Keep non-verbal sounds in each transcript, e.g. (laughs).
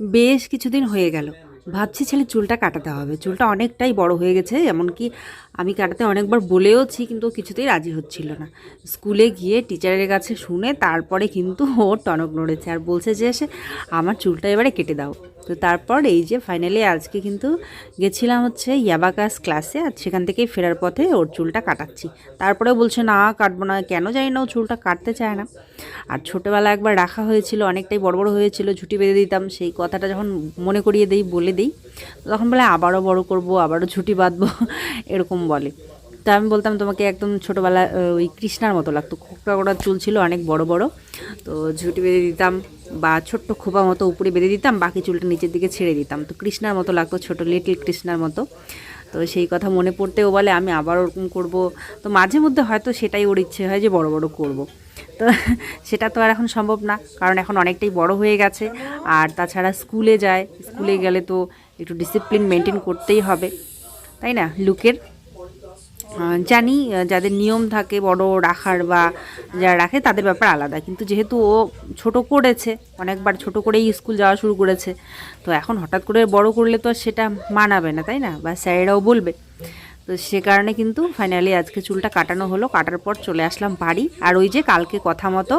বেশ কিছুদিন হয়ে গেল। ভাবছি ছেলে চুলটা কাটাতে হবে। চুলটা অনেকটাই বড় হয়ে গেছে, এমনকি আমি কাটাতে অনেকবার বলেওছি, কিন্তু কিছুতেই রাজি হচ্ছিল না। স্কুলে গিয়ে টিচারের কাছে শুনে তারপরে কিন্তু ও টনক নড়েছে আর বলছে যে, সে, আমার চুলটা এবারে কেটে দাও। তো তারপর এই যে ফাইনালি আজকে কিন্তু গেছিলাম হচ্ছে ইয়াবাকাস ক্লাসে আর সেখান থেকে ফেরার পথে ওর চুলটা কাটাচ্ছি। তারপরে বলছে, না, কাটবো না। কেন জানি না ও চুলটা কাটতে চায় না। আর ছোটোবেলা একবার রাখা হয়েছিল, অনেকটাই বড় বড় হয়েছিল, ঝুটি বেঁধে দিতাম, সেই কথাটা যখন মনে করিয়ে দেই, বলে দিই, তখন বলে আবারও বড় করব, আবারও ঝুটি বাঁধবো, (laughs) এরকম বলে। তা আমি বলতাম, তোমাকে একদম ছোটোবেলা ওই কৃষ্ণার মতো লাগতো। খোকরা করা চুল ছিল অনেক বড় বড়, তো ঝুটি বেঁধে দিতাম বা ছোট্ট খোপা মতো উপরে বেঁধে দিতাম, বাকি চুলটা নিচের দিকে ছেড়ে দিতাম। তো কৃষ্ণার মতো লাগতো, ছোট লিটল কৃষ্ণার মতো। তো সেই কথা মনে পড়তেও বলে, আমি আবার ওরকম করব। তো মাঝে মধ্যে হয়তো সেটাই ওর ইচ্ছে হয় যে বড় বড় করব। তো (laughs) সেটা তো আর এখন সম্ভব না, কারণ এখন অনেকটাই বড় হয়ে গেছে। আর তাছাড়া স্কুলে যায়, স্কুলে গেলে তো একটু ডিসিপ্লিন মেনটেন করতেই হবে, তাই না? লুকের জানি যাদের নিয়ম থাকে বড় রাখার বা যারা রাখে তাদের ব্যাপার আলাদা। কিন্তু যেহেতু ও ছোট করেছে, অনেকবার ছোট করেই স্কুল যাওয়া শুরু করেছে, তো এখন হঠাৎ করে বড় করলে তো সেটা মানাবে না, তাই না? বা স্যারেরাও বলবে। তো সে কারণে কিন্তু ফাইনালি আজকে চুলটা কাটানো হলো, কাটার পর চলে আসলাম বাড়ি। আর ওই যে কালকে কথা মতো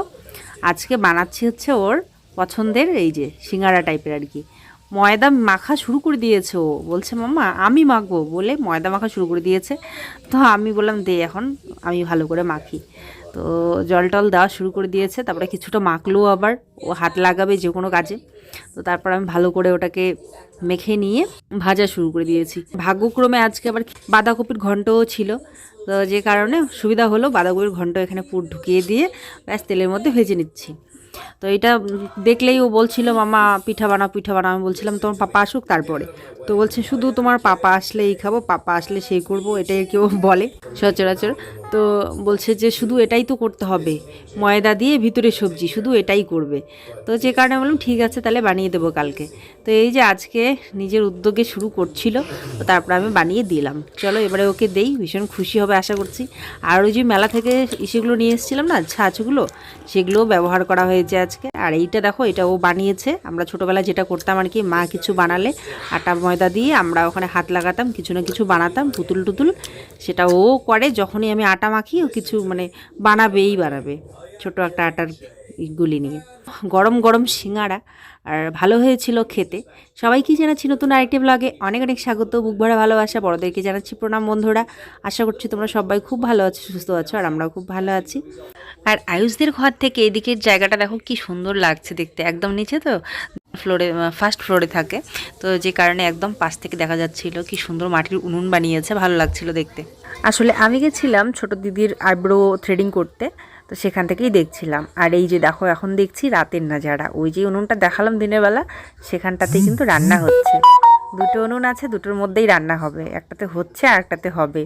আজকে বানাচ্ছি হচ্ছে ওর পছন্দের এই যে সিঙ্গারা টাইপের আর কি। ময়দা মাখা শুরু করে দিয়েছে ও। বলছে মামা আমি মাখবো বলে ময়দা মাখা শুরু করে দিয়েছে। তো আমি বললাম, দে এখন, আমি ভালো করে মাখি। তো জল টল দেওয়া শুরু করে দিয়েছে। তারপরে কিছুটা মাখলো আবার। ও হাত লাগাবে যে কোনো কাজে। তো তারপর আমি ভালো করে ওটাকে মেখে নিয়ে ভাজা শুরু করে দিয়েছি। ভাগ্যক্রমে আজকে আবার বাঁধাকপির ঘন্টও ছিল। তো যে কারণে সুবিধা হলো, বাঁধাকপির ঘন্ট এখানে পুর ঢুকিয়ে দিয়ে ব্যাস তেলের মধ্যে ভেজে নিচ্ছি। তো এটা দেখলেই ও বলছিল, মামা, পিঠা বানাও পিঠা বানাও। আমি বলছিলাম, তোমার পাপা আসুক তারপরে। তো বলছে, শুধু তোমার পাপা আসলেই খাব, পাপা আসলে সেই করব। এটাই কেউ বলে সচরাচর। তো বলছে যে শুধু এটাই তো করতে হবে। ময়দা দিয়ে ভিতরে সবজি, শুধু এটাই করবে। তো যে কারণে বললাম, ঠিক আছে, তাহলে বানিয়ে দেবো কালকে। তো এই যে আজকে নিজের উদ্যোগে শুরু করছিল তারপর আমি বানিয়ে দিলাম। চলো, এবারে ওকে দেই, ভীষণ খুশি হবে আশা করছি। আর ওই যে মেলা থেকে ইসেগুলো নিয়ে এসেছিলাম না, ছাঁচগুলো, সেগুলোও ব্যবহার করা হয়েছে আজকে। আর এইটা দেখো, এটা ও বানিয়েছে। আমরা ছোটোবেলায় যেটা করতাম আর কি, মা কিছু বানালে, আটা, ময়দা দিয়ে আমরা ওখানে হাত লাগাতাম, কিছু না কিছু বানাতাম, পুতুল টুতুল, সেটা ও করে। যখনই আমি আটা মাখি ও কিছু মানে বানাবেই বানাবে। ছোটো একটা আটার গুলি নিয়ে। গরম গরম সিঙ্গারা আর ভালো হয়েছিল খেতে। সবাইকে জানাচ্ছি নতুন আরেকটি ব্লগে অনেক অনেক স্বাগত বুক ভরা ভালোবাসা। বড়দেরকে জানাচ্ছি প্রণাম বন্ধুরা। আশা করছি তোমরা সবাই খুব ভালো আছো, সুস্থ আছো, আর আমরাও খুব ভালো আছি। আর আয়ুষদের ঘর থেকে এদিকের জায়গাটা দেখো কি সুন্দর লাগছে দেখতে। একদম নিচে তো ফ্লোরে ফার্স্ট ফ্লোরে থাকে। তো যে কারণে একদম পাশ থেকে দেখা যাচ্ছিল কি সুন্দর মাটির উনুন বানিয়েছে। ভালো লাগছিল দেখতে। আসলে আমি গেছিলাম ছোট দিদির আইব্রো থ্রেডিং করতে, তো সেখান থেকেই দেখছিলাম। আর এই যে দেখো, এখন দেখছি রাতের না যারা। ওই যে উনুনটা দেখালাম দিনের বেলা, সেখানটাতেই কিন্তু রান্না হচ্ছে। দুটো উনুন আছে, দুটোর মধ্যেই রান্না হবে। একটাতে হচ্ছে আর একটাতে হবে।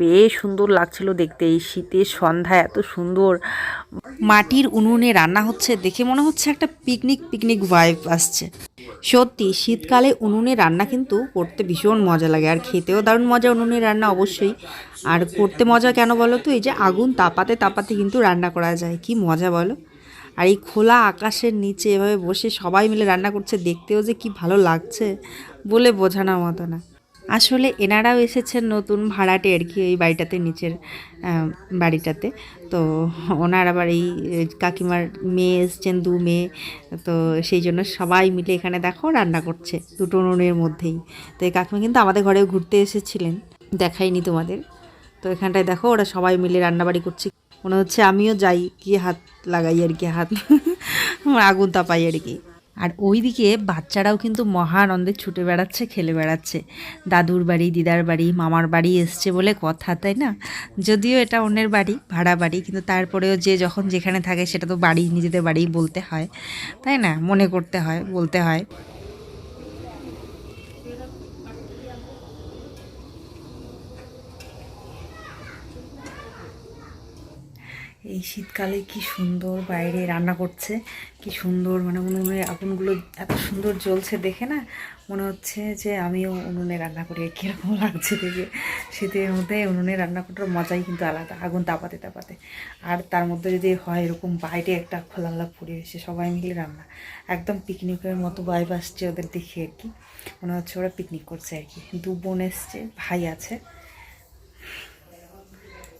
বেশ সুন্দর লাগছিল দেখতে এই শীতের সন্ধ্যা এত সুন্দর। মাটির উনুনে রান্না হচ্ছে, দেখে মনে হচ্ছে একটা পিকনিক পিকনিক ভাইব আসছে। সত্যি, শীতকালে উনুনে রান্না কিন্তু করতে ভীষণ মজা লাগে, আর খেতেও দারুণ মজা উনুনে রান্না অবশ্যই। আর করতে মজা কেন বলো তো, এই যে আগুন তাপাতে তাপাতে কিন্তু রান্না করা যায়, কি মজা বলো। আর এই খোলা আকাশের নিচে এভাবে বসে সবাই মিলে রান্না করছে, দেখতেও যে কি ভালো লাগছে বলে বোঝানোর মতো না। আসলে এনারাও এসেছেন নতুন ভাড়াটে আর কি এই বাড়িটাতে, নিচের বাড়িটাতে। তো ওনার আবার এই কাকিমার মেয়ে এসছেন, দু মেয়ে। তো সেই জন্য সবাই মিলে এখানে দেখো রান্না করছে, দুটো উনুনের মধ্যেই। তো এই কাকিমা কিন্তু আমাদের ঘরেও ঘুরতে এসেছিলেন, দেখাইনি তোমাদের। তো এখানটায় দেখো ওরা সবাই মিলে রান্নাবাড়ি করছে। মনে হচ্ছে আমিও যাই গিয়ে হাত লাগাই আর কি, হাত। আগুন তাপাই আর কি। আর ওই দিকে বাচ্চারাও কিন্তু মহানন্দে ছুটে বেড়াচ্ছে, খেলে বেড়াচ্ছে। দাদুর বাড়ি, দিদার বাড়ি, মামার বাড়ি এসছে বলে কথা, তাই না? যদিও এটা অন্যের বাড়ি, ভাড়া বাড়ি, কিন্তু তারপরেও যে যখন যেখানে থাকে সেটা তো বাড়ি, নিজেদের বাড়ি বলতে হয়। তাই না? মনে করতে হয়, বলতে হয়। এই শীতকালে কি সুন্দর বাইরে রান্না করছে, কি সুন্দর মানে উনুনে আগুনগুলো এত সুন্দর জ্বলছে দেখে না, মনে হচ্ছে যে আমিও উনুনে রান্না করি কীরকম লাগছে দেখে। শীতের মধ্যে উনুনে রান্না করার মজাই কিন্তু আলাদা, আগুন তাপাতে তাপাতে। আর তার মধ্যে যদি হয় এরকম বাইরে একটা খোলামেলা পরিবেশে সবাই মিলে রান্না, একদম পিকনিকের মতো ভাইব আসছে ওদের দেখে আর কি। মনে হচ্ছে ওরা পিকনিক করছে আর কি। দু বোন এসছে, ভাই আছে।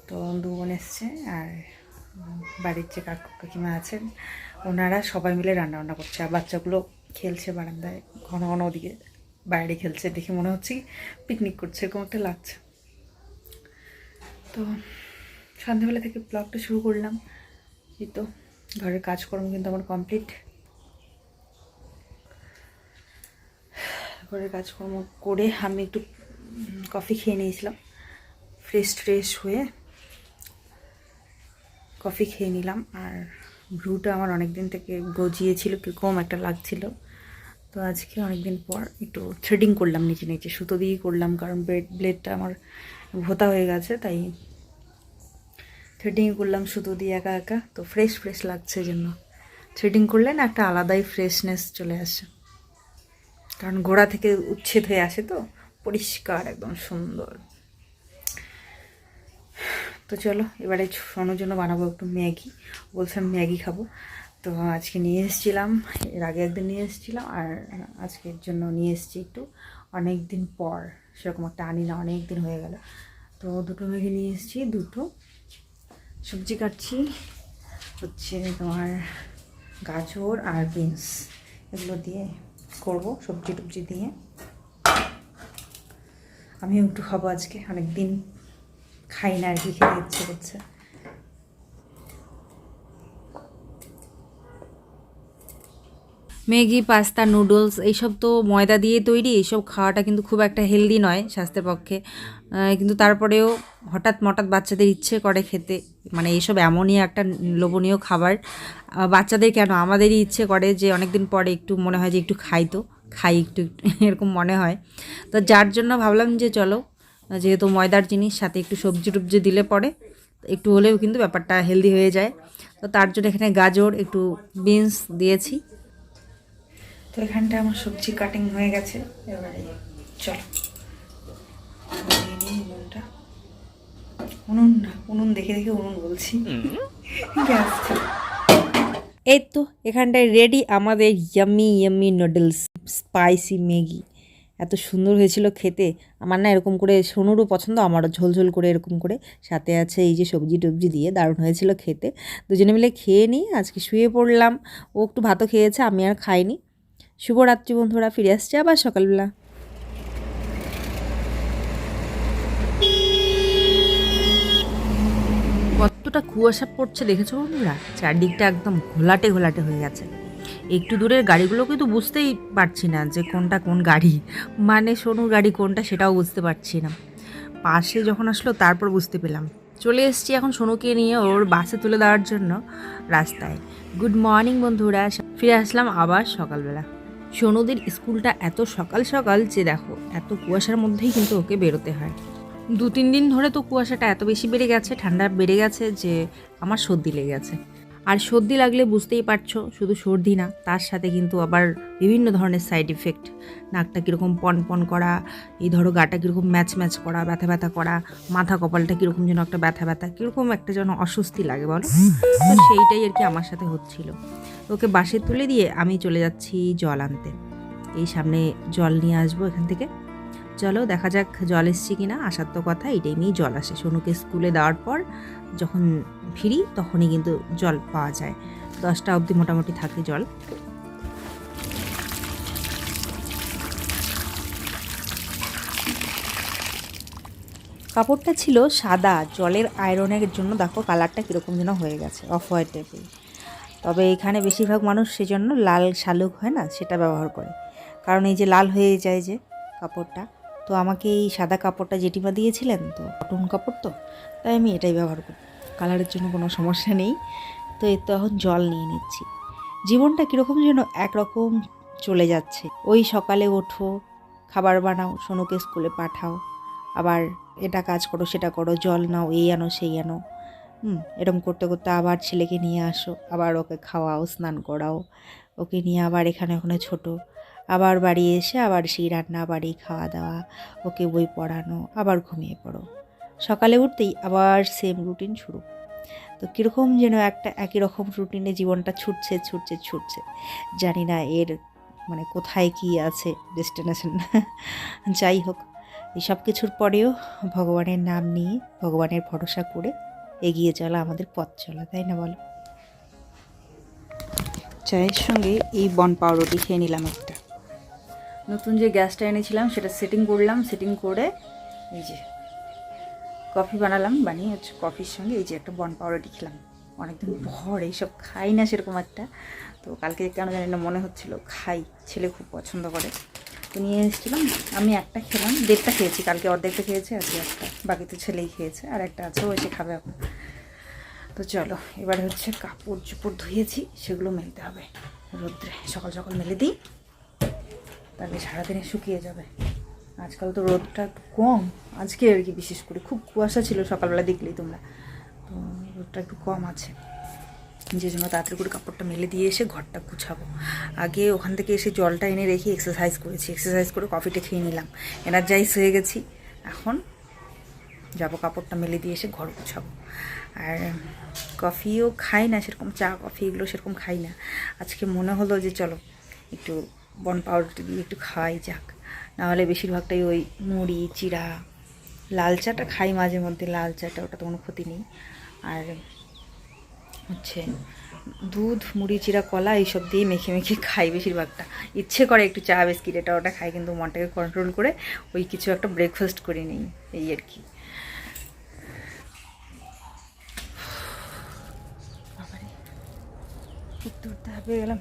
তো দু বোন এসছে আর বাড়ির যে কাকু কাকিমা আছেন, ওনারা সবাই মিলে রান্না বান্না করছে। আর বাচ্চাগুলো খেলছে বারান্দায়, ঘন ঘন ওদিকে বাইরে খেলছে, দেখে মনে হচ্ছে পিকনিক করছে, এরকম একটা লাগছে। তো সন্ধ্যাবেলা থেকে ব্লগটা শুরু করলাম। এই তো, ঘরের কাজকর্ম কিন্তু আমার কমপ্লিট ঘরের কাজকর্ম করে আমি একটু কফি খেয়ে নিয়েছিলাম। ফ্রেশ ফ্রেশ হয়ে কফি খেয়ে নিলাম। আর ব্রুটা আমার অনেক দিন থেকে গজিয়েছিল, কীরকম একটা লাগছিল। তো আজকে অনেক দিন পর একটু থ্রেডিং করলাম নিচে নিচে সুতো দিয়েই করলাম, কারণ ব্লেড ব্লেডটা আমার ভোতা হয়ে গেছে, তাই থ্রেডিং করলাম, সুতো দিয়ে একা একা। তো ফ্রেশ ফ্রেশ লাগছে জন্য। থ্রেডিং করলে না একটা আলাদাই ফ্রেশনেস চলে আসে। কারণ গোড়া থেকে উচ্ছেদ হয়ে আসে তো, পরিষ্কার, একদম সুন্দর। তো চলো, এবারে সোনোর জন্য বানাবো একটু ম্যাগি। বলছিলাম ম্যাগি খাব। তো আজকে নিয়ে এসেছিলাম, এর আগে একদিন নিয়ে এসেছিলাম, আর আজকের জন্য নিয়ে এসেছি একটু অনেক দিন পর। সেরকম একটা আনি না, অনেক দিন হয়ে গেল। তো দুটো ম্যাগি নিয়ে এসেছি, দুটো। সবজি কাটছি, হচ্ছে তোমার গাজর আর বিনস। এগুলো দিয়ে করব, সবজি টবজি দিয়ে। আমিও একটু খাব আজকে অনেক দিন খাই না আর কি, খেতে ইচ্ছে করছে। ম্যাগি, পাস্তা, নুডলস, এইসব তো ময়দা দিয়ে তৈরি, এইসব খাওয়াটা কিন্তু খুব একটা হেলদি নয় স্বাস্থ্যের পক্ষে। কিন্তু তারপরেও হঠাৎ মঠাৎ বাচ্চাদের ইচ্ছে করে খেতে মানে এইসব এমনই একটা লোভনীয় খাবার। বাচ্চাদের কেন? আমাদেরই ইচ্ছে করে যে অনেক দিন পরে একটু মনে হয় যে একটু খাই তো, খাই একটু, এরকম মনে হয়। তো যার জন্য ভাবলাম যে চলো যেহেতু ময়দার জিনিস, সাথে একটু সবজি টবজি দিলে পরে, একটু হলেও কিন্তু ব্যাপারটা হেলদি হয়ে যায়। তো তার জন্য এখানে গাজর, একটু বিনস দিয়েছি। তো এখানটা আমার সবজি কাটিং হয়ে গেছে। উনুন না, উনুন দেখে দেখে উনুন বলছি। এই তো, এখানটায় রেডি আমাদের yummy yummy noodles spicy Maggi এত সুন্দর হয়েছিল খেতে। আমার না এরকম করে সোনুরও পছন্দ, আমারও ঝোলঝোল করে এরকম করে। সাথে আছে এই যে সবজি টবজি দিয়ে দারুণ হয়েছিল খেতে। দুজনে মিলে খেয়ে নিই আজকে শুয়ে পড়লাম। ও একটু ভাতও খেয়েছে, আমি আর খাইনি। শুভরাত্রি বন্ধুরা, ফিরে আসছে আবার সকালবেলা। কতটা কুয়াশা পড়ছে দেখেছ বন্ধুরা? চারদিকটা একদম ঘোলাটে ঘোলাটে হয়ে গেছে। একটু দূরের গাড়িগুলো কিন্তু বুঝতেই পারছি না যে কোনটা কোন গাড়ি। মানে সোনুর গাড়ি কোনটা সেটাও বুঝতে পারছি না। পাশে যখন আসলো তারপর বুঝতে পেলাম। চলে এসেছি এখন সোনুকে নিয়ে ওর বাসে তুলে দেওয়ার জন্য রাস্তায়। গুড মর্নিং বন্ধুরা, ফিরে আসলাম আবার সকালবেলা। সোনুদের স্কুলটা এত সকাল সকাল যে দেখো, এত কুয়াশার মধ্যেই কিন্তু ওকে বেরোতে হয়। দু তিন দিন ধরে তো কুয়াশাটা এত বেশি বেড়ে গেছে, ঠান্ডা বেড়ে গেছে যে আমার সর্দি লেগে গেছে। আর সর্দি লাগলে বুঝতেই পারছ, শুধু সর্দি না, তার সাথে কিন্তু আবার বিভিন্ন ধরনের সাইড ইফেক্ট নাকটা কীরকম পন পন করা, এই ধরো গাটা কীরকম ম্যাচ ম্যাচ করা, ব্যথা ব্যথা করা, মাথা কপালটা কীরকম যেন একটা ব্যথা ব্যথা, কীরকম একটা যেন অস্বস্তি লাগে বলো। তো সেইটাই আর কি আমার সাথে হচ্ছিল। ওকে বাসে তুলে দিয়ে আমি চলে যাচ্ছি জল আনতে। এই সামনে জল নিয়ে আসব এখান থেকে। চলো দেখা যাক জল এসছি কিনা, আসার তো কথা এই টাইমেই জল আসে। সোনুকে স্কুলে দেওয়ার পর যখন ফিরি তখনই কিন্তু জল পাওয়া যায়। দশটা অবধি মোটামুটি থাকে জল। কাপড়টা ছিল সাদা, জলের আয়রনের জন্য দেখো কালারটা কীরকম যেন হয়ে গেছে, অফ হোয়াইট টাইপের। তবে এখানে বেশিরভাগ মানুষ সেজন্য লাল শালুক হয় না, সেটা ব্যবহার করে। কারণ এই যে লাল হয়ে যায় যে কাপড়টা। তো আমাকে এই সাদা কাপড়টা জেঠিমা দিয়েছিলেন তো কটন কাপড় তো, তাই আমি এটাই ব্যবহার করি। কালারের জন্য কোনো সমস্যা নেই। তো এর তো এখন জল নিয়ে নিচ্ছি। জীবনটা কীরকম যেন একরকম চলে যাচ্ছে। ওই সকালে ওঠো, খাবার বানাও, সোনুকে স্কুলে পাঠাও, আবার এটা কাজ করো, সেটা করো, জল নাও, এই আনো, সেই আনো। হুম এরকম করতে করতে আবার ছেলেকে নিয়ে আসো, আবার ওকে খাওয়াও, স্নান করাও, ওকে নিয়ে আবার এখানে ওখানে ছোটো। আবার বাড়ি এসে আবার সেই রান্না, বাড়ি খাওয়া দাওয়া, ওকে বই পড়ানো, আবার ঘুমিয়ে পড়ো। সকালে উঠতেই আবার সেম রুটিন শুরু। তো কীরকম যেন একটা একই রকম রুটিনে জীবনটা ছুটছে ছুটছে ছুটছে। জানি না এর মানে কোথায় কি আছে ডেস্টিনেশন (laughs) যাই হোক, এই সব কিছুর পরেও ভগবানের নাম নিয়ে, ভগবানের ভরসা করে এগিয়ে চলা আমাদের পথ চলা, তাই না বলো? চায়ের সঙ্গে এই বন পাউরুটি খেয়ে নিলাম একটা। নতুন যে গ্যাসটা এনেছিলাম, সেটা সেটিং করলাম সেটিং করে এই যে কফি বানালাম, বানিয়ে হচ্ছে কফির সঙ্গে এই যে একটা বন পাউরুটি খেলাম। অনেকদিন পর এইসব খাই না সেরকম একটা। তো কালকে কেন জানি না মনে হচ্ছিল, খাই, ছেলে খুব পছন্দ করে। তো নিয়ে এসেছিলাম, আমি একটা খেলাম, দেড়টা খেয়েছি, কালকে অর্ধেকটা খেয়েছি, আজকে একটা, বাকি তো ছেলেই খেয়েছে, আর একটা আছে, ও এসে খাবে এখন। তো চলো, এবারে হচ্ছে কাপড় চোপড় ধুয়েছি, সেগুলো মেলতে হবে। রোদ্রে সকাল সকাল মেলে দিই। তাহলে সারাদিনে শুকিয়ে যাবে। আজকাল তো রোদটা একটু কম। আজকে আর কি বিশেষ করে। খুব কুয়াশা ছিল সকালবেলা দেখলেই তোমরা। তো রোদটা একটু কম আছে। যে জন্য তাড়াতাড়ি করে কাপড়টা মেলে দিয়ে এসে ঘরটা গুছাবো। আগে ওখান থেকে এসে জলটা এনে রেখে এক্সারসাইজ করেছি। এক্সারসাইজ করে কফিটা খেয়ে নিলাম। এনার্জাইজ হয়ে গেছি। এখন যাব কাপড়টা মেলে দিয়ে এসে ঘর গুছাবো। আর কফিও খাই না সেরকম। চা কফি এগুলো সেরকম খাই না। আজকে মনে হলো যে চলো একটু বন পাউডারটা দিয়ে একটু খাওয়াই যাক। নাহলে বেশিরভাগটাই ওই মুড়ি, চিড়া, লাল চাটা খাই মাঝে মধ্যে, লাল চাটা, ওটা তো কোনো ক্ষতি নেই। আর হচ্ছে দুধ, মুড়ি চিরা কলা, এইসব দিয়ে মেখে মেখে খাই বেশিরভাগটা। ইচ্ছে করে একটু চা, বিস্কিট, এটা ওটা খাই, কিন্তু মনটাকে কন্ট্রোল করে ওই কিছু একটা ব্রেকফাস্ট করে নিই, এই আর কি। উঠতে উঠতে গেলাম।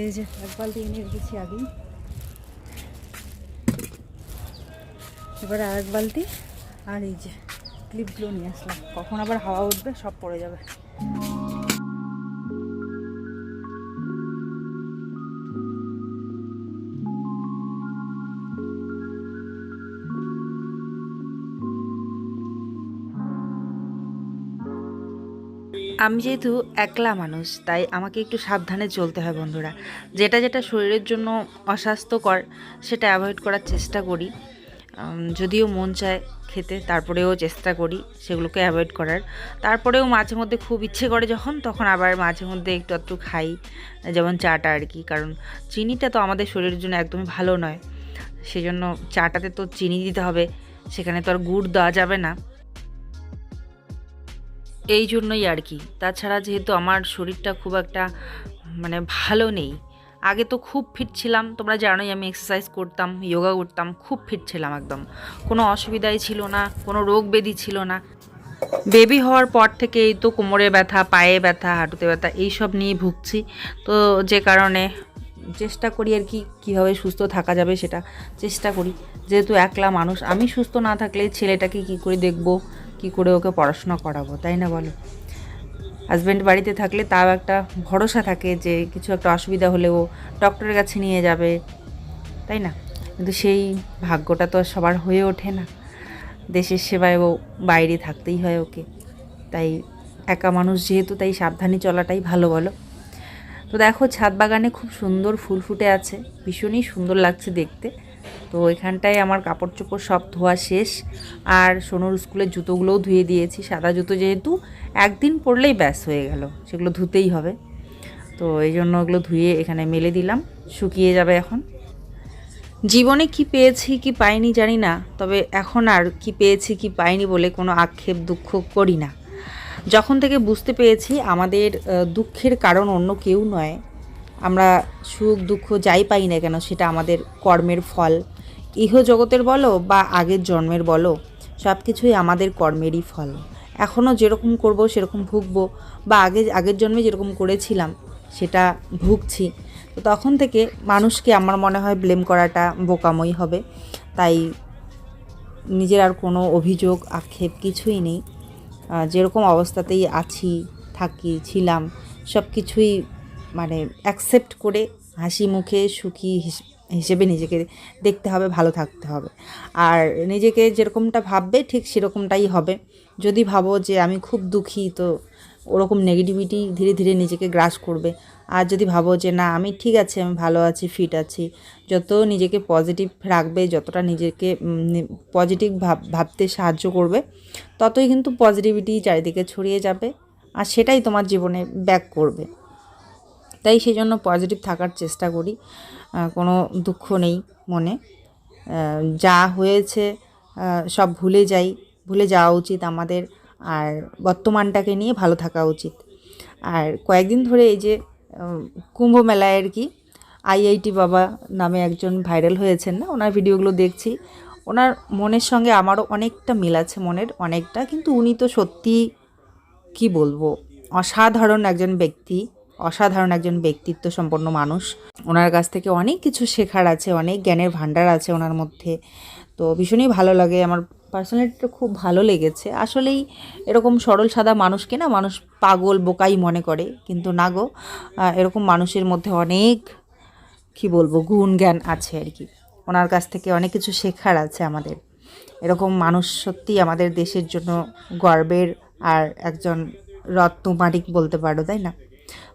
এই যে, এক বালতি এনে রেখেছি আগেই এবারে আর এক বালতি, আর এই যে ক্লিপগুলো নিয়ে আসলাম। কখন আবার হাওয়া উঠবে, সব পড়ে যাবে। আমি যেহেতু একলা মানুষ, তাই আমাকে একটু সাবধানে চলতে হয় বন্ধুরা। যেটা যেটা শরীরের জন্য অস্বাস্থ্যকর, সেটা অ্যাভয়েড করার চেষ্টা করি। যদিও মন চায় খেতে, তারপরেও চেষ্টা করি সেগুলোকে অ্যাভয়েড করার। তারপরেও মাঝে মধ্যে খুব ইচ্ছে করে যখন, তখন আবার মাঝে মধ্যে একটু একটু খাই, যেমন চাটা আর কি। কারণ চিনিটা তো আমাদের শরীরের জন্য একদমই ভালো নয়। সেজন্য চাটাতে তো চিনি দিতে হবে, সেখানে তো আর গুড় দেওয়া যাবে না। এই জন্যই আর কি। তাছাড়া যেহেতু আমার শরীরটা খুব একটা মানে ভালো নেই, আগে তো খুব ফিট ছিলাম, তোমরা জানোই আমি এক্সারসাইজ করতাম যোগা করতাম, খুব ফিট ছিলাম একদম। কোনো অসুবিধাই ছিল না, কোনো রোগ ব্যাধি ছিল না। বেবি হওয়ার পর থেকে এই তো কোমরে ব্যথা, পায়ে ব্যথা, হাঁটুতে ব্যথা, এইসব নিয়ে ভুগছি। তো যে কারণে চেষ্টা করি আর কি, কীভাবে সুস্থ থাকা যাবে সেটা চেষ্টা করি। যেহেতু একলা মানুষ, আমি সুস্থ না থাকলে ছেলেটাকে কি করে দেখব? কি করে ওকে পড়াশোনা করাবো, তাই না বলো? হাজব্যান্ড বাড়িতে থাকলে তাও একটা ভরসা থাকে যে কিছু একটা অসুবিধা হলেও ডক্টরের কাছে নিয়ে যাবে, তাই না? কিন্তু সেই ভাগ্যটা তো সবার হয়ে ওঠে না। দেশের সেবায় ও বাইরে থাকতেই হয় ওকে। তাই একা মানুষ যেহেতু, তাই সাবধানে চলাটাই ভালো বলো। তো দেখো, ছাদ বাগানে খুব সুন্দর ফুল ফুটে আছে। ভীষণই সুন্দর লাগছে দেখতে। তো এখানটায় আমার কাপড় চোপড় সব ধোয়া শেষ। আর সোনুর স্কুলের জুতোগুলোও ধুয়ে দিয়েছি, সাদা জুতো যেহেতু, একদিন পরলেই ব্যাস হয়ে গেল, সেগুলো ধুতেই হবে। তো এই জন্য ওগুলো ধুয়ে এখানে মেলে দিলাম, শুকিয়ে যাবে এখন। জীবনে কি পেয়েছি কি পাইনি জানি না, তবে এখন আর কি পেয়েছি কি পাইনি বলে কোনো আক্ষেপ, দুঃখ করি না। যখন থেকে বুঝতে পেরেছি, আমাদের দুঃখের কারণ অন্য কেউ নয় আমরা সুখ, দুঃখ যাই পাই না কেন, সেটা আমাদের কর্মের ফল। ইহ জগতের বলো বা আগের জন্মের বলো সব কিছুই আমাদের কর্মেরই ফল। এখনও যেরকম করব, সেরকম ভুগবো বা আগে, আগের জন্মে যেরকম করেছিলাম, সেটা ভুগছি। তো তখন থেকে মানুষকে আমার মনে হয় ব্লেম করাটা বোকামই হবে। তাই নিজের আর কোনো অভিযোগ, আক্ষেপ কিছুই নেই। যেরকম অবস্থাতেই আছি, থাকি, ছিলাম সব কিছুই মানে অ্যাকসেপ্ট করে হাসি মুখে সুখী হিস- হিসেবে নিজেকে দেখতে হবে, ভালো থাকতে হবে। আর নিজেকে যেরকমটা ভাববে ঠিক সেরকমটাই হবে। যদি ভাবো যে আমি খুব দুঃখী, তো ওরকম নেগেটিভিটি ধীরে ধীরে নিজেকে গ্রাস করবে। আর যদি ভাবো যে না, আমি ঠিক আছে, আমি ভালো আছি ফিট আছি, যত নিজেকে পজিটিভ রাখবে, যতটা নিজেকে পজিটিভ ভাব, ভাবতে সাহায্য করবে, ততই কিন্তু পজিটিভিটি চারিদিকে ছড়িয়ে যাবে। আর সেটাই তোমার জীবনে ব্যাক করবে। তাই সেই জন্য পজিটিভ থাকার চেষ্টা করি। কোনো দুঃখ নেই মনে। যা হয়েছে সব ভুলে যাই, ভুলে যাওয়া উচিত আমাদের। আর বর্তমানটাকে নিয়ে ভালো থাকা উচিত। আর কয়েকদিন ধরে এই যে কুম্ভ মেলায় আর কি আইআইটি বাবা নামে একজন ভাইরাল হয়েছেন না? ওনার ভিডিওগুলো দেখছি। ওনার মনের সঙ্গে আমারও অনেকটা মিল আছে মনের, অনেকটা। কিন্তু উনি তো সত্যি কি বলব? অসাধারণ একজন ব্যক্তি। অসাধারণ একজন ব্যক্তিত্ব সম্পন্ন মানুষ। ওনার কাছ থেকে অনেক কিছু শেখার আছে, অনেক জ্ঞানের ভাণ্ডার আছে ওনার মধ্যে। তো ভীষণই ভালো লাগে, আমার পার্সোনালিটিটা খুব ভালো লেগেছে। আসলেই এরকম সরল সাদা মানুষকে না, মানুষ পাগল, বোকাই মনে করে। কিন্তু না গো এরকম মানুষের মধ্যে অনেক, কি বলব, গুণ জ্ঞান আছে আর কি। ওনার কাছ থেকে অনেক কিছু শেখার আছে আমাদের। এরকম মানুষ সত্যি আমাদের দেশের জন্য গর্বের আর একজন রত্ন রত্নমালিক বলতে পারো, তাই না?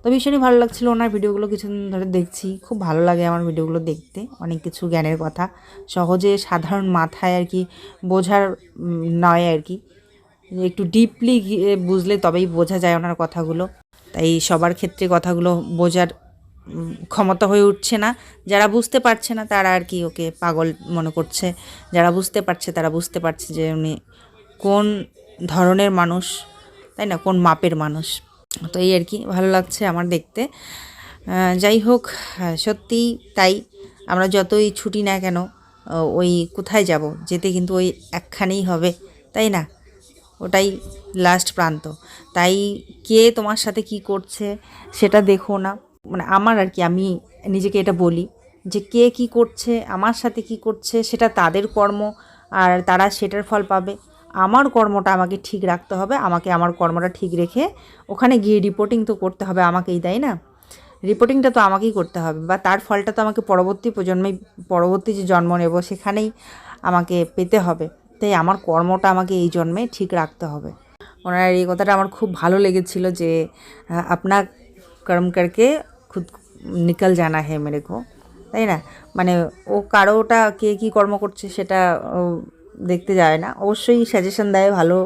তো ভীষণই ভালো লাগছিল ওনার ভিডিওগুলো কিছুদিন ধরে দেখছি। খুব ভালো লাগে আমার ভিডিওগুলো দেখতে, অনেক কিছু জ্ঞানের কথা। সহজে সাধারণ মাথায় আর কি বোঝার নয় আর কি। একটু ডিপলি বুঝলে তবেই বোঝা যায় ওনার কথাগুলো। তাই সবার ক্ষেত্রে কথাগুলো বোঝার ক্ষমতা হয়ে উঠছে না। যারা বুঝতে পারছে না তারা আর কি ওকে পাগল মনে করছে। যারা বুঝতে পারছে তারা বুঝতে পারছে যে উনি কোন ধরনের মানুষ, তাই না? কোন মাপের মানুষ। তো এই আর কি, ভালো লাগছে আমার দেখতে। যাই হোক সত্যিই তাই, আমরা যতই ছুটি না কেন ওই কোথায় যাব? যেতে কিন্তু ওই একখানেই হবে, তাই না? ওটাই লাস্ট প্রান্ত। তাই কে তোমার সাথে কি করছে সেটা দেখো না। মানে আমার আর কি, আমি নিজেকে এটা বলি যে কে কি করছে, আমার সাথে কি করছে, সেটা তাদের কর্ম, আর তারা সেটার ফল পাবে। আমার কর্মটা আমাকে ঠিক রাখতে হবে, আমাকে আমার কর্মটা ঠিক রেখে ওখানে গিয়ে রিপোর্টিং তো করতে হবে আমাকেই, তাই না? রিপোর্টিংটা তো আমাকেই করতে হবে, বা তার ফলটা তো আমাকে পরবর্তী প্রজন্মে, পরবর্তী যে জন্ম নেব সেখানেই আমাকে পেতে হবে। তাই আমার কর্মটা আমাকে এই জন্মে ঠিক রাখতে হবে। ওনার এই কথাটা আমার খুব ভালো লেগেছিল যে আপনার কর্ম করকে খুদ নিকল জানা হে মেরে তাই না? মানে ও কারোটা কে কী কর্ম করছে সেটা দেখতে যায় না। অবশ্যই সাজেশন দেয় ভালো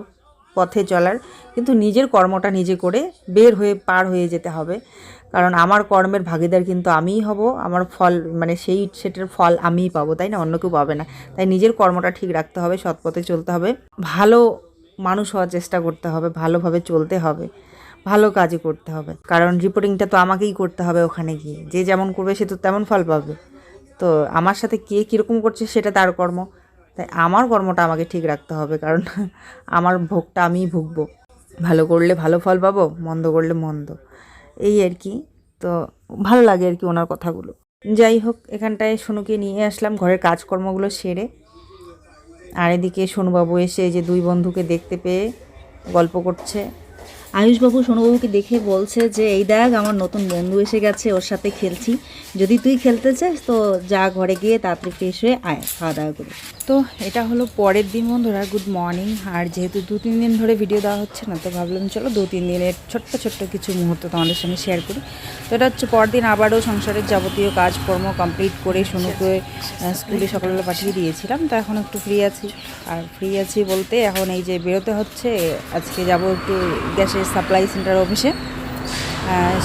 পথে চলার, কিন্তু নিজের কর্মটা নিজে করে বের হয়ে পার হয়ে যেতে হবে। কারণ আমার কর্মের ভাগিদার কিন্তু আমিই হব, আমার ফল মানে সেই সেটার ফল আমিই পাবো, তাই না? অন্য কেউ পাবে না। তাই নিজের কর্মটা ঠিক রাখতে হবে, সৎ পথে চলতে হবে। ভালো মানুষ হওয়ার চেষ্টা করতে হবে, ভালোভাবে চলতে হবে, ভালো কাজই করতে হবে। কারণ রিপোর্টিংটা তো আমাকেই করতে হবে ওখানে গিয়ে। যে যেমন করবে সে তো তেমন ফল পাবে। তো আমার সাথে কে কীরকম করছে সেটা তার কর্ম। তাই আমার কর্মটা আমাকে ঠিক রাখতে হবে, কারণ আমার ভোগটা আমিই ভুগবো। ভালো করলে ভালো ফল পাবো, মন্দ করলে মন্দ। এই আর কি। তো ভালো লাগে আর কি ওনার কথাগুলো। যাই হোক, এখানটায় সোনুকে নিয়ে আসলাম, ঘরের কাজকর্মগুলো সেরে। আর এদিকে সোনুবাবু এসে যে দুই বন্ধুকে দেখতে পেয়ে গল্প করছে। আয়ুষবাবু, সোনুবাবুকে দেখে বলছে যে, এই দেখ, আমার নতুন বন্ধু এসে গেছে, ওর সাথে খেলছি। যদি তুই খেলতে চাস, তো যা ঘরে গিয়ে তাড়াতাড়ি ফ্রেশ হয়ে আয়, খাওয়া দাওয়া করে। তো এটা হলো পরের দিন বন্ধুরা গুড মর্নিং আর যেহেতু দু, তিন দিন ধরে ভিডিও দেওয়া হচ্ছে না, তো ভাবলাম চলো দু, তিন দিনের ছোট্ট ছোট্ট কিছু মুহূর্ত তোমাদের সঙ্গে শেয়ার করি। তো এটা হচ্ছে পরদিন আবারও সংসারের যাবতীয় কাজকর্ম কমপ্লিট করে সোনুকে স্কুলে সকালবেলা পাঠিয়ে দিয়েছিলাম, তো এখন একটু ফ্রি আছি। আর ফ্রি আছি বলতে এখন এই যে বেরোতে হচ্ছে, আজকে যাব একটু গ্যাসের সাপ্লাই সেন্টার অফিসে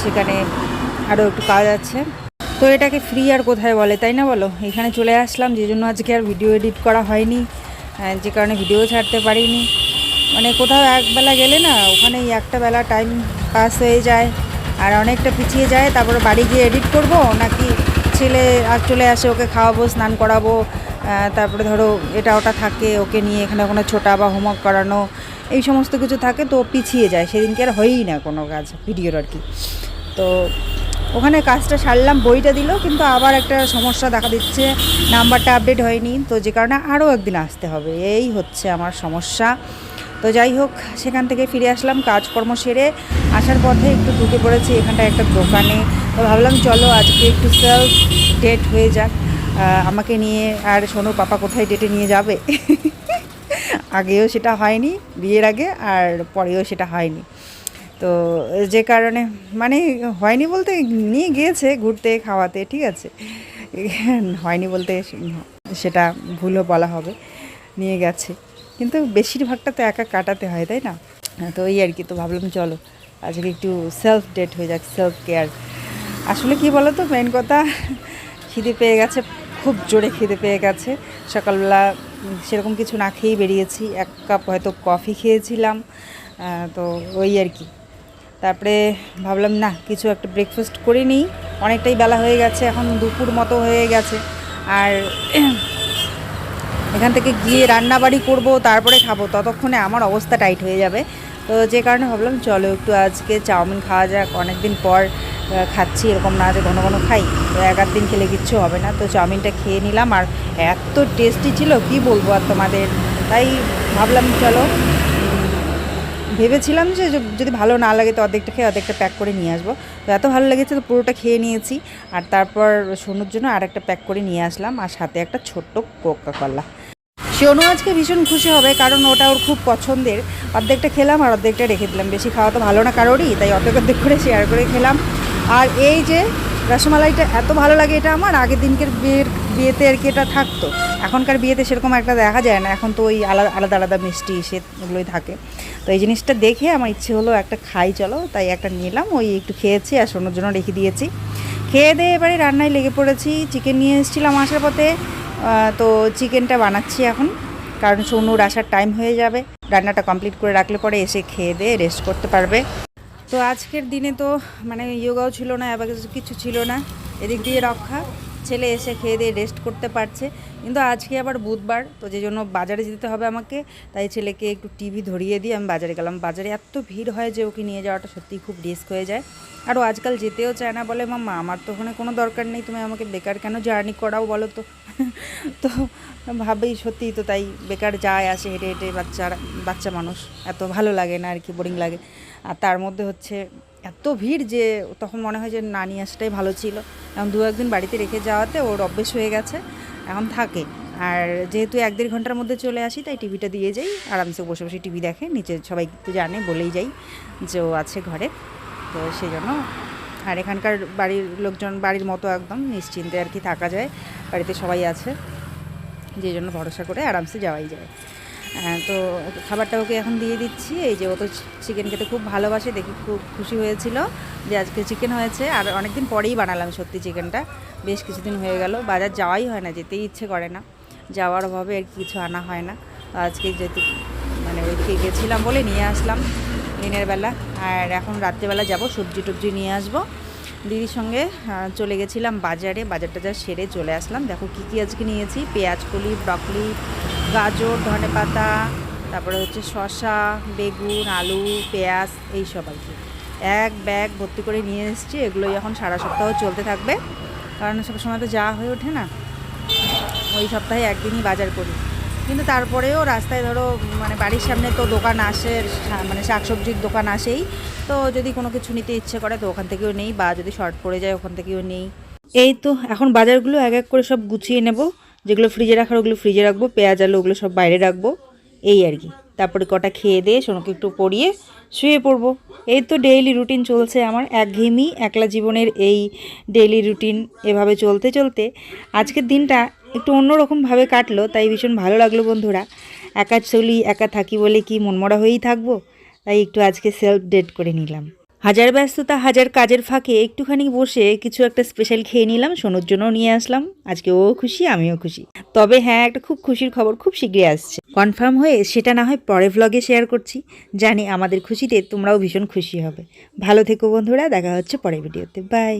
সেখানে আরও একটু কাজ আছে। তো এটাকে ফ্রি আর কোথায় বলে, তাই না বলো? এখানে চলে আসলাম, যে জন্য আজকে আর ভিডিও এডিট করা হয়নি যে কারণে ভিডিও ছাড়তে পারিনি। মানে কোথাও একবেলা গেলে না ওখানে একটা বেলা টাইম পাস হয়ে যায়, আর অনেকটা পিছিয়ে যায়, তারপরে বাড়ি গিয়ে এডিট করব, নাকি ছেলে আর চলে আসে, ওকে খাওয়াবো, স্নান করাবো তারপরে ধরো এটা ওটা থাকে, ওকে নিয়ে এখানে ওখানে ছোটা বা হোমওয়ার্ক করানো, এই সমস্ত কিছু থাকে, তো পিছিয়ে যায়। সেদিনকে আর হয়ই না কোনো কাজ ভিডিওর আর কি। তো ওখানে কাজটা সারলাম, বইটা দিল, কিন্তু আবার একটা সমস্যা দেখা দিচ্ছে, নাম্বারটা আপডেট হয়নি। তো যে কারণে আরও একদিন আসতে হবে, এই হচ্ছে আমার সমস্যা। তো যাই হোক, সেখান থেকে ফিরে আসলাম কাজকর্ম সেরে। আসার পথে একটু ঢুকে পড়েছি এখানটায় একটা দোকানে। তো ভাবলাম চলো আজকে একটু সেলফ ডেট হয়ে যাক। আমাকে নিয়ে আর শোনো পাপা কোথায় ডেটে নিয়ে যাবে? (laughs) আগেও সেটা হয়নি, বিয়ের আগে, আর পরেও সেটা হয়নি। তো যে কারণে মানে হয়নি বলতে নিয়ে গিয়েছে ঘুরতে, খাওয়াতে, ঠিক আছে। হয়নি বলতে সেটা ভুলও বলা হবে, নিয়ে গেছে। কিন্তু বেশিরভাগটা তো একা কাটাতে হয়, তাই না? তো এই আর কি, তো ভাবলাম চলো, আজকে একটু সেলফ ডেট হয়ে যাক সেলফ কেয়ার আসলে কি বলো তো মেন কথা, খিদে পেয়ে গেছে, খুব জোরে খিদে পেয়ে গেছে। সকালবেলা সেরকম কিছু না খেয়েই বেরিয়েছি, এক কাপ হয়তো কফি খেয়েছিলাম তো ওই আর কি। তারপরে ভাবলাম, না, কিছু একটা ব্রেকফাস্ট করে নিই। অনেকটাই বেলা হয়ে গেছে, এখন দুপুর মতো হয়ে গেছে। আর এখান থেকে গিয়ে রান্নাবাড়ি করব, তারপরে খাব। ততক্ষণে আমার অবস্থা টাইট হয়ে যাবে। তো যে কারণে ভাবলাম, চলো একটু আজকে চাউমিন খাওয়া যাক। অনেক দিন পর খাচ্ছি, এরকম না যে ঘন ঘন খাই। তো এক দিন খেলে কিচ্ছু হবে না। তো চাউমিনটা খেয়ে নিলাম। আর এত টেস্টি ছিল, কি বলব আর তোমাদের? তাই ভাবলাম, চলো ভেবেছিলাম যে যদি ভালো না লাগে তো অর্ধেকটা খেয়ে অর্ধেকটা প্যাক করে নিয়ে আসব। তো এত ভালো লেগেছে তো পুরোটা খেয়ে নিয়েছি। আর তারপর সোনুর জন্য আর একটা প্যাক করে নিয়ে আসলাম। আর সাথে একটা ছোট্ট কোকা কলা সোনু আজকে ভীষণ খুশি হবে কারণ ওটা ওর খুব পছন্দের। অর্ধেকটা খেলাম আর অর্ধেকটা রেখে দিলাম। বেশি খাওয়া তো ভালো না কারোরই, তাই অর্ধেক অর্ধেক করে শেয়ার করে খেলাম। আর এই যে রসমালাইটা এত ভালো লাগে এটা আমার, আগের দিনকের বিয়ের বিয়েতে আর কি এটা থাকতো। এখনকার বিয়েতে সেরকম একটা দেখা যায় না। এখন তো ওই আলাদা আলাদা আলাদা মিষ্টি সে এগুলোই থাকে। তো এই জিনিসটা দেখে আমার ইচ্ছে হলো একটা খাই, চলো। তাই একটা নিলাম, ওই একটু খেয়েছি আর সোনোর জন্য রেখে দিয়েছি। খেয়ে দিয়ে এবারে রান্নায় লেগে পড়েছি চিকেন নিয়ে এসেছিলাম আসার পথে। তো চিকেনটা বানাচ্ছি এখন, কারণ সোনুর আসার টাইম হয়ে যাবে। রান্নাটা কমপ্লিট করে রাখলে পরে এসে খেয়ে দিয়ে রেস্ট করতে পারবে। তো আজকের দিনে তো মানে যোগাও ছিল না এবার কিছু ছিল না। এদিক দিয়ে রক্ষা। ছেলে এসে খেয়ে দিয়ে রেস্ট করতে পারছে। কিন্তু আজকে আবার বুধবার, তো যে জন্য বাজারে যেতে হবে আমাকে। তাই ছেলেকে একটু টিভি ধরিয়ে দিয়ে আমি বাজারে গেলাম। বাজারে এত ভিড় হয় যে ওকে নিয়ে যাওয়াটা সত্যিই খুব রিস্ক হয়ে যায়। আর ও আজকাল যেতেও চায় না। বলে, মাম্মা, আমার তো ওখানে কোনো দরকার নেই। তুমি আমাকে বেকার কেন জার্নি করাও বলো তো? (laughs) তো ভাবেই সত্যিই তো তাই বেকার যায়, আসে, হেঁটে হেঁটে বাচ্চারা, বাচ্চা মানুষ। এত ভালো লাগে না আর কি বোরিং লাগে। আর তার মধ্যে হচ্ছে এত ভিড় যে তখন মনে হয় যে না, নিয়ে আসাটাই ভালো ছিল। এখন দু একদিন বাড়িতে রেখে যাওয়াতে ওর অভ্যেস হয়ে গেছে, এখন থাকে। আর যেহেতু এক দেড় ঘণ্টার মধ্যে চলে আসি, তাই টিভিটা দিয়ে যাই, আরামসে বসে বসে টিভি দেখে, নিচে সবাই তো জানে, বলেই যাই যে ও আছে ঘরে। তো সেই জন্য, আর এখানকার বাড়ির লোকজন, বাড়ির মতো একদম, নিশ্চিন্তে আর কি থাকা যায়, বাড়িতে সবাই আছে। যে জন্য ভরসা করে আরামসে যাওয়াই যায়। তো খাবারটা ওকে এখন দিয়ে দিচ্ছি। এই যে ও তো চিকেন খেতে খুব ভালোবাসে, দেখি খুব খুশি হয়েছিল যে আজকে চিকেন হয়েছে। আর অনেকদিন পরেই বানালাম সত্যি চিকেনটা বেশ কিছুদিন হয়ে গেল। বাজার যাওয়াই হয় না, যেতেই ইচ্ছে করে না। যাওয়ার অভাবে আর কিছু আনা হয় না। তো আজকে যেহেতু মানে ওইদিকে গেছিলাম বলে নিয়ে আসলাম দিনের বেলা। আর এখন রাত্রেবেলা যাব, সবজি টবজি নিয়ে আসব। দিদির সঙ্গে চলে গেছিলাম বাজারে। বাজারটা যা সেরে চলে আসলাম। দেখো কী কী আজকে নিয়েছি। পেঁয়াজ, কলি, ব্রকলি গাজর, ধনে পাতা, তারপরে হচ্ছে শসা, বেগুন, আলু, পেঁয়াজ, এইসব আর কি। এক ব্যাগ ভর্তি করে নিয়ে এসেছি, এগুলোই এখন সারা সপ্তাহ চলতে থাকবে। কারণ সব সময় তো যাওয়া হয়ে ওঠে না, ওই সপ্তাহে একদিনই বাজার করি। কিন্তু তারপরেও রাস্তায় ধরো মানে বাড়ির সামনে তো দোকান আসে মানে শাকসবজির দোকান আসেই। তো যদি কোনো কিছু নিতে ইচ্ছে করে, তো ওখান থেকেও নেই, বা যদি শর্ট পড়ে যায়, ওখান থেকেও নেই। এই তো, এখন বাজারগুলো এক এক করে সব গুছিয়ে নেব। যেগুলো ফ্রিজে রাখার, ওগুলো ফ্রিজে রাখব, পেঁয়াজ, আলু, ওগুলো সব বাইরে রাখব, এই আর কি। তারপরে কটা খেয়ে দিয়ে সোনাকে একটু পরিয়ে শুয়ে পড়ব। এই তো ডেইলি রুটিন চলছে আমার, একঘেয়েমি, একলা জীবনের এই ডেইলি রুটিন এভাবে চলতে চলতে আজকের দিনটা একটু অন্যরকমভাবে কাটলো, তাই ভীষণ ভালো লাগল বন্ধুরা। একা চলি, একা থাকি বলে কি মনমরা হয়েই থাকব? তাই একটু আজকে সেলফ ডেট করে নিলাম। হাজার ব্যস্ততা, হাজার কাজের ফাঁকে একটুখানি বসে কিছু একটা স্পেশাল খেয়ে নিলাম, সোনোর জন্য নিয়ে আসলাম। আজকে ও খুশি, আমিও খুশি। তবে হ্যাঁ একটা খুব খুশির খবর খুব শীঘ্রই আসছে। কনফার্ম হয়ে সেটা না হয় পরে ভ্লগে শেয়ার করছি। জানি আমাদের খুশিতে তোমরাও ভীষণ খুশি হবে। ভালো থেকো বন্ধুরা, দেখা হচ্ছে পরের ভিডিওতে বাই